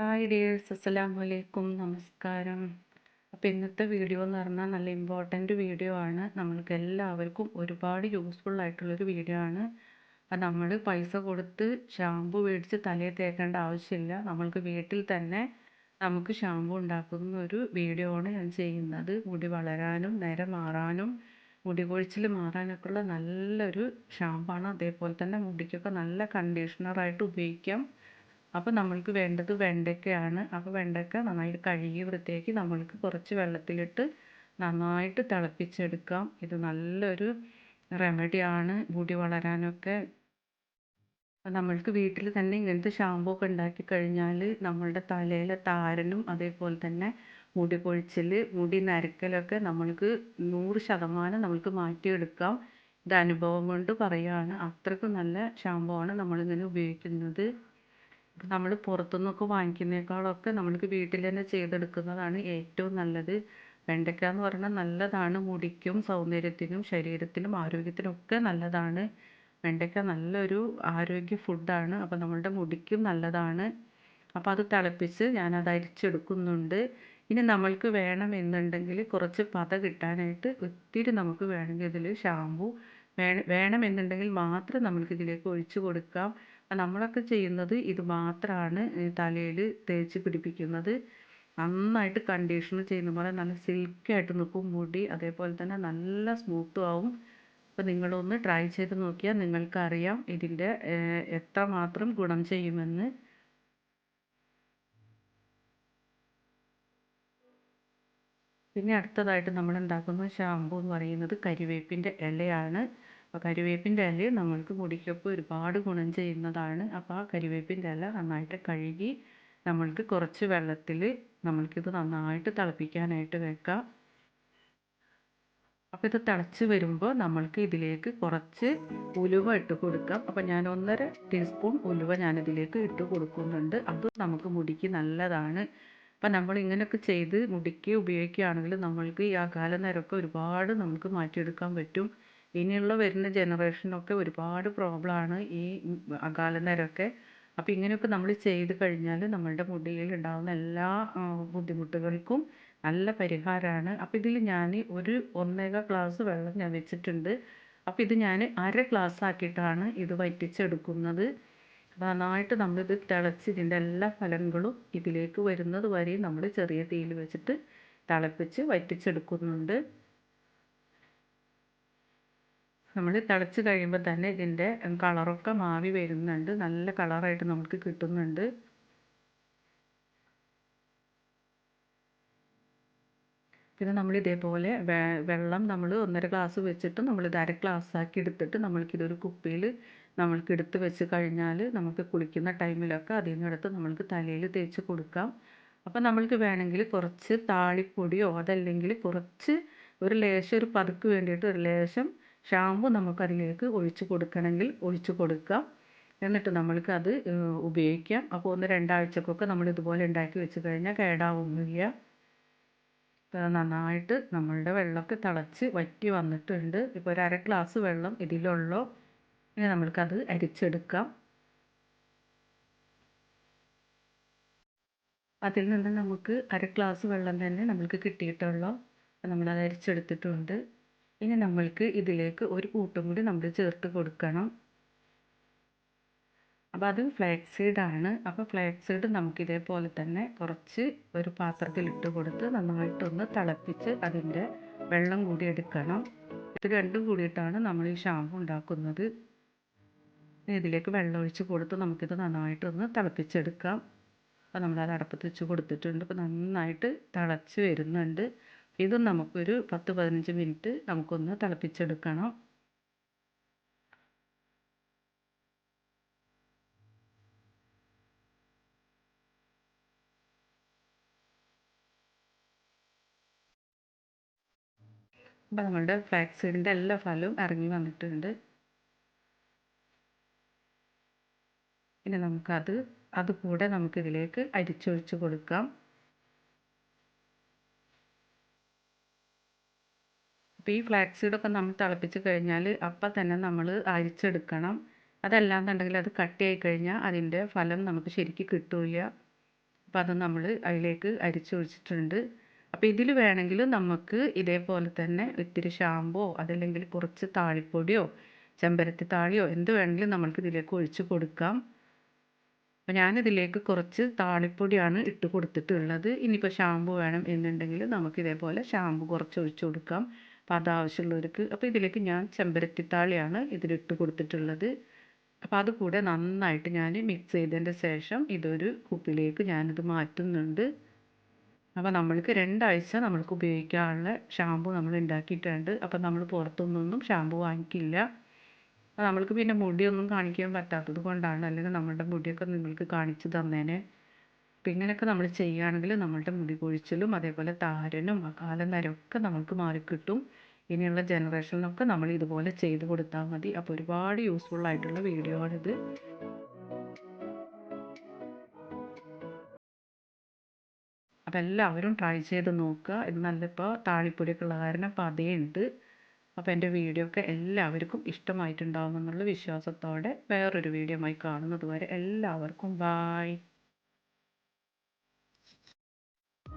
Hi dears അസ്സലാമു അലൈക്കും നമസ്കാരം. അപ്പോൾ ഇന്നത്തെ വീഡിയോ എന്ന് പറഞ്ഞാൽ നല്ല ഇമ്പോർട്ടന്റ് വീഡിയോ ആണ്. നമ്മൾക്ക് എല്ലാവർക്കും ഒരുപാട് യൂസ്ഫുൾ ആയിട്ടുള്ളൊരു വീഡിയോ ആണ്. അത് നമ്മൾ പൈസ കൊടുത്ത് ഷാമ്പു മേടിച്ച് തലയിൽ തേക്കേണ്ട ആവശ്യമില്ല. നമ്മൾക്ക് വീട്ടിൽ തന്നെ നമുക്ക് ഷാമ്പു ഉണ്ടാക്കുന്ന ഒരു വീഡിയോ ആണ് ഞാൻ ചെയ്യുന്നത്. മുടി വളരാനും നേരെ മാറാനും മുടി കൊഴിച്ചിൽ മാറാനൊക്കെ ഉള്ള നല്ലൊരു ഷാമ്പാണ് അതേപോലെ തന്നെ മുടിക്കൊക്കെ നല്ല കണ്ടീഷണറായിട്ട് ഉപയോഗിക്കാം. അപ്പോൾ നമ്മൾക്ക് വേണ്ടത് വെണ്ടയ്ക്കയാണ്. അപ്പോൾ വെണ്ടയ്ക്ക നന്നായിട്ട് കഴുകി വൃത്തിയാക്കി നമ്മൾക്ക് കുറച്ച് വെള്ളത്തിലിട്ട് നന്നായിട്ട് തിളപ്പിച്ചെടുക്കാം. ഇത് നല്ലൊരു റെമഡിയാണ് മുടി വളരാനൊക്കെ. നമ്മൾക്ക് വീട്ടിൽ തന്നെ ഇങ്ങനത്തെ ഷാമ്പൂ ഒക്കെ ഉണ്ടാക്കി കഴിഞ്ഞാൽ നമ്മളുടെ തലയിലെ താരനും അതേപോലെ തന്നെ മുടി പൊഴിച്ചിൽ മുടി നരക്കലൊക്കെ നമ്മൾക്ക് നൂറ് ശതമാനം നമ്മൾക്ക് മാറ്റിയെടുക്കാം. ഇത് അനുഭവം കൊണ്ട് പറയുകയാണ് അത്രയ്ക്കും നല്ല ഷാമ്പൂ ആണ് നമ്മളിങ്ങനെ ഉപയോഗിക്കുന്നത്. നമ്മൾ പുറത്തുനിന്നൊക്കെ വാങ്ങിക്കുന്നതിനേക്കാളൊക്കെ നമ്മൾക്ക് വീട്ടിൽ തന്നെ ചെയ്തെടുക്കുന്നതാണ് ഏറ്റവും നല്ലത്. വെണ്ടയ്ക്ക എന്ന് പറഞ്ഞാൽ നല്ലതാണ്. മുടിക്കും സൗന്ദര്യത്തിനും ശരീരത്തിനും ആരോഗ്യത്തിനും ഒക്കെ നല്ലതാണ്. വെണ്ടയ്ക്ക നല്ലൊരു ആരോഗ്യ ഫുഡാണ്. അപ്പോൾ നമ്മളുടെ മുടിക്കും നല്ലതാണ്. അപ്പോൾ അത് തിളപ്പിച്ച് ഞാനത് അരിച്ചെടുക്കുന്നുണ്ട്. ഇനി നമ്മൾക്ക് വേണമെന്നുണ്ടെങ്കിൽ കുറച്ച് പത കിട്ടാനായിട്ട് ഒത്തിരി നമുക്ക് വേണമെങ്കിൽ ഇതിൽ ഷാമ്പു വേണമെന്നുണ്ടെങ്കിൽ മാത്രം നമ്മൾക്ക് ഇതിലേക്ക് ഒഴിച്ച് കൊടുക്കാം. നമ്മളൊക്കെ ചെയ്യുന്നത് ഇത് മാത്രമാണ് തലയിൽ തേച്ച് പിടിപ്പിക്കുന്നത്. നന്നായിട്ട് കണ്ടീഷണർ ചെയ്യുന്ന പോലെ നല്ല സിൽക്കായിട്ട് നിൽക്കും മുടി അതേപോലെ തന്നെ നല്ല സ്മൂത്തും ആവും. അപ്പോൾ നിങ്ങളൊന്ന് ട്രൈ ചെയ്ത് നോക്കിയാൽ നിങ്ങൾക്കറിയാം ഇതിന്റെ എത്രമാത്രം ഗുണം ചെയ്യുമെന്ന്. പിന്നെ അടുത്തതായിട്ട് നമ്മൾ ഉണ്ടാക്കുന്ന ഷാമ്പു എന്ന് പറയുന്നത് കരിവേപ്പിന്റെ ഇലയാണ്. അപ്പോൾ കരിവേപ്പിന്റെ ഇല നമ്മൾക്ക് മുടിക്കൊക്കെ ഒരുപാട് ഗുണം ചെയ്യുന്നതാണ്. അപ്പോൾ ആ കരിവേപ്പിന്റെ ഇല നന്നായിട്ട് കഴുകി നമ്മൾക്ക് കുറച്ച് വെള്ളത്തിൽ നമ്മൾക്കിത് നന്നായിട്ട് തിളപ്പിക്കാനായിട്ട് വെക്കാം. അപ്പോൾ ഇത് തിളച്ച് വരുമ്പോൾ നമ്മൾക്ക് ഇതിലേക്ക് കുറച്ച് ഉലുവ ഇട്ട് കൊടുക്കാം. അപ്പോൾ ഞാൻ ഒന്നര ടീസ്പൂൺ ഉലുവ ഞാനിതിലേക്ക് ഇട്ട് കൊടുക്കുന്നുണ്ട്. അത് നമുക്ക് മുടിക്ക് നല്ലതാണ്. അപ്പം നമ്മൾ ഇങ്ങനെയൊക്കെ ചെയ്ത് മുടിക്ക് ഉപയോഗിക്കുകയാണെങ്കിൽ നമ്മൾക്ക് ഈ അകാല നിരക്ക് ഒരുപാട് നമുക്ക് മാറ്റിയെടുക്കാൻ പറ്റും. ഇനിയുള്ള വരുന്ന ജനറേഷനൊക്കെ ഒരുപാട് പ്രോബ്ലമാണ് ഈ അകാലനരൊക്കെ. നിരക്ക് അപ്പോൾ ഇങ്ങനെയൊക്കെ നമ്മൾ ചെയ്ത് കഴിഞ്ഞാൽ നമ്മളുടെ മുടിയിൽ ഉണ്ടാകുന്ന എല്ലാ ബുദ്ധിമുട്ടുകൾക്കും നല്ല പരിഹാരമാണ് അപ്പോൾ ഇതിൽ ഞാൻ ഒരു ഒന്നേകാൽ ഗ്ലാസ് വെള്ളം ഞാൻ വെച്ചിട്ടുണ്ട്. അപ്പോൾ ഇത് ഞാൻ അര ഗ്ലാസ് ആക്കിയിട്ടാണ് ഇത് വറ്റിച്ചെടുക്കുന്നത്. നന്നായിട്ട് നമ്മളിത് തിളച്ച് ഇതിന്റെ എല്ലാ ഫലങ്ങളും ഇതിലേക്ക് വരുന്നത് വരെ നമ്മൾ ചെറിയ തീയിൽ വെച്ചിട്ട് തിളപ്പിച്ച് വറ്റിച്ചെടുക്കുന്നുണ്ട്. നമ്മൾ തിളച്ച് കഴിയുമ്പോൾ തന്നെ ഇതിന്റെ കളറൊക്കെ മാറി വരുന്നുണ്ട്. നല്ല കളറായിട്ട് നമുക്ക് കിട്ടുന്നുണ്ട്. പിന്നെ നമ്മൾ ഇതേപോലെ വെള്ളം നമ്മൾ ഒന്നര ഗ്ലാസ് വെച്ചിട്ട് നമ്മൾ ഇത് അര ആക്കി എടുത്തിട്ട് നമ്മൾക്കിതൊരു കുപ്പിയിൽ നമ്മൾക്ക് എടുത്ത് വെച്ച് കഴിഞ്ഞാൽ നമുക്ക് കുളിക്കുന്ന ടൈമിലൊക്കെ അതിൽ നിന്നെടുത്ത് നമ്മൾക്ക് തലയിൽ തേച്ച് കൊടുക്കാം. അപ്പോൾ നമ്മൾക്ക് വേണമെങ്കിൽ കുറച്ച് താളിപ്പൊടിയോ അതല്ലെങ്കിൽ കുറച്ച് ഒരു ലേശം ഒരു പതുക്ക് വേണ്ടിയിട്ട് ഒരു ലേശം ഷാമ്പു നമുക്ക് അതിലേക്ക് ഒഴിച്ച് കൊടുക്കണമെങ്കിൽ ഒഴിച്ച് കൊടുക്കാം എന്നിട്ട് നമ്മൾക്ക് അത് ഉപയോഗിക്കാം. അപ്പോൾ ഒന്ന് രണ്ടാഴ്ചക്കൊക്കെ നമ്മൾ ഇതുപോലെ ഉണ്ടാക്കി വെച്ച് കഴിഞ്ഞാൽ കേടാവുന്നില്ല. നന്നായിട്ട് നമ്മളുടെ വെള്ളമൊക്കെ തിളച്ച് വറ്റി വന്നിട്ടുണ്ട്. ഇപ്പോൾ ഒരു അര ഗ്ലാസ് വെള്ളം ഇതിലുള്ളൂ. ഇനി നമ്മൾക്കത് അരിച്ചെടുക്കാം. അതിൽ നിന്ന് നമുക്ക് അര ഗ്ലാസ് വെള്ളം തന്നെ നമ്മൾക്ക് കിട്ടിയിട്ടുള്ളൂ. നമ്മളത് അരിച്ചെടുത്തിട്ടുണ്ട്. ഇനി നമ്മൾക്ക് ഇതിലേക്ക് ഒരു കൂട്ടും കൂടി നമ്മൾ ചേർത്ത് കൊടുക്കണം. അപ്പോൾ അത് ഫ്ലാക്സ് സീഡാണ് അപ്പോൾ ഫ്ലാക്സ് നമുക്ക് ഇതേപോലെ തന്നെ കുറച്ച് ഒരു പാത്രത്തിൽ ഇട്ട് കൊടുത്ത് നന്നായിട്ടൊന്ന് തിളപ്പിച്ച് അതിന്റെ വെള്ളം കൂടി എടുക്കണം. ഇത് രണ്ടും കൂടിയിട്ടാണ് നമ്മൾ ഈ ഷാമ്പു ഉണ്ടാക്കുന്നത്. ഇതിലേക്ക് വെള്ളം ഒഴിച്ച് കൊടുത്ത് നമുക്കിത് നന്നായിട്ടൊന്ന് തിളപ്പിച്ചെടുക്കാം. അപ്പോൾ നമ്മളത് അടപ്പത്ത് വെച്ച് കൊടുത്തിട്ടുണ്ട്. അപ്പോൾ നന്നായിട്ട് തിളച്ച് വരുന്നുണ്ട്. ഇതും നമുക്കൊരു പത്ത് പതിനഞ്ച് മിനിറ്റ് നമുക്കൊന്ന് തിളപ്പിച്ചെടുക്കണം. അപ്പോൾ നമ്മളുടെ ഫ്ലാക്സ് സീഡിന്റെ എല്ലാ ഫലവും ഇറങ്ങി വന്നിട്ടുണ്ട്. ഇനി നമുക്കത് അതുകൂടെ നമുക്കിതിലേക്ക് അരിച്ചൊഴിച്ച് കൊടുക്കാം. അപ്പോൾ ഈ ഫ്ലാക്സ് സീഡൊക്കെ നമ്മൾ തിളപ്പിച്ച് കഴിഞ്ഞാൽ അപ്പം തന്നെ നമ്മൾ അരിച്ചെടുക്കണം. അതല്ലാന്നുണ്ടെങ്കിൽ അത് കട്ടിയായി കഴിഞ്ഞാൽ അതിന്റെ ഫലം നമുക്ക് ശരിക്ക് കിട്ടില്ല. അപ്പോൾ അത് നമ്മൾ അതിലേക്ക് അരിച്ചൊഴിച്ചിട്ടുണ്ട്. അപ്പോൾ ഇതിൽ വേണമെങ്കിൽ നമുക്ക് ഇതേപോലെ തന്നെ ഇത്തിരി ഷാമ്പോ അതല്ലെങ്കിൽ കുറച്ച് താളിപ്പൊടിയോ ചെമ്പരത്തി താളിയോ എന്ത് വേണമെങ്കിലും നമുക്ക് ഇതിലേക്ക് ഒഴിച്ച് കൊടുക്കാം. അപ്പോൾ ഞാനിതിലേക്ക് കുറച്ച് താളിപ്പൊടിയാണ് ഇട്ട് കൊടുത്തിട്ടുള്ളത്. ഇനിയിപ്പോൾ ഷാമ്പു വേണം എന്നുണ്ടെങ്കിൽ നമുക്ക് ഇതേപോലെ ഷാമ്പു കുറച്ച് ഒഴിച്ച് കൊടുക്കാം. അപ്പോൾ അത് ആവശ്യമുള്ളവർക്ക് അപ്പോൾ ഇതിലേക്ക് ഞാൻ ചെമ്പരത്തി താളിയാണ് ഇതിലിട്ട് കൊടുത്തിട്ടുള്ളത്. അപ്പോൾ അത് കൂടെ നന്നായിട്ട് ഞാൻ മിക്സ് ചെയ്തതിന്റെ ശേഷം ഇതൊരു കുപ്പിലേക്ക് ഞാനിത് മാറ്റുന്നുണ്ട്. അപ്പോൾ നമ്മൾക്ക് രണ്ടാഴ്ച നമ്മൾക്ക് ഉപയോഗിക്കാനുള്ള ഷാമ്പു നമ്മൾ ഉണ്ടാക്കിയിട്ടുണ്ട്. അപ്പോൾ നമ്മൾ പുറത്തുനിന്നൊന്നും ഷാമ്പു വാങ്ങിക്കില്ല. നമ്മൾക്ക് പിന്നെ മുടിയൊന്നും കാണിക്കാൻ പറ്റാത്തത് കൊണ്ടാണ് അല്ലെങ്കിൽ നമ്മളുടെ മുടിയൊക്കെ നിങ്ങൾക്ക് കാണിച്ചു തന്നേനെ. അപ്പോൾ ഇങ്ങനെയൊക്കെ നമ്മൾ ചെയ്യുകയാണെങ്കിൽ നമ്മളുടെ മുടി കൊഴിച്ചിലും അതേപോലെ താരനും കാലം നരമൊക്കെ നമുക്ക് മാറിക്കിട്ടും. ഇനിയുള്ള ജനറേഷനിലൊക്കെ നമ്മൾ ഇതുപോലെ ചെയ്ത് കൊടുത്താൽ മതി. അപ്പോൾ ഒരുപാട് യൂസ്ഫുൾ ആയിട്ടുള്ള വീഡിയോ ആണിത്. അപ്പോൾ എല്ലാവരും ട്രൈ ചെയ്ത് നോക്കുക. ഇത് നല്ലിപ്പോൾ താളിപ്പൊടിയൊക്കെ ഉള്ള കാരണം അതേ ഉണ്ട് അപ്പോൾ എന്റെ വീഡിയോ ഒക്കെ എല്ലാവർക്കും ഇഷ്ടമായിട്ടുണ്ടാകുമെന്നുള്ള വിശ്വാസത്തോടെ വേറൊരു വീഡിയോ ആയി കാണുന്നത് വരെ എല്ലാവർക്കും ബായ്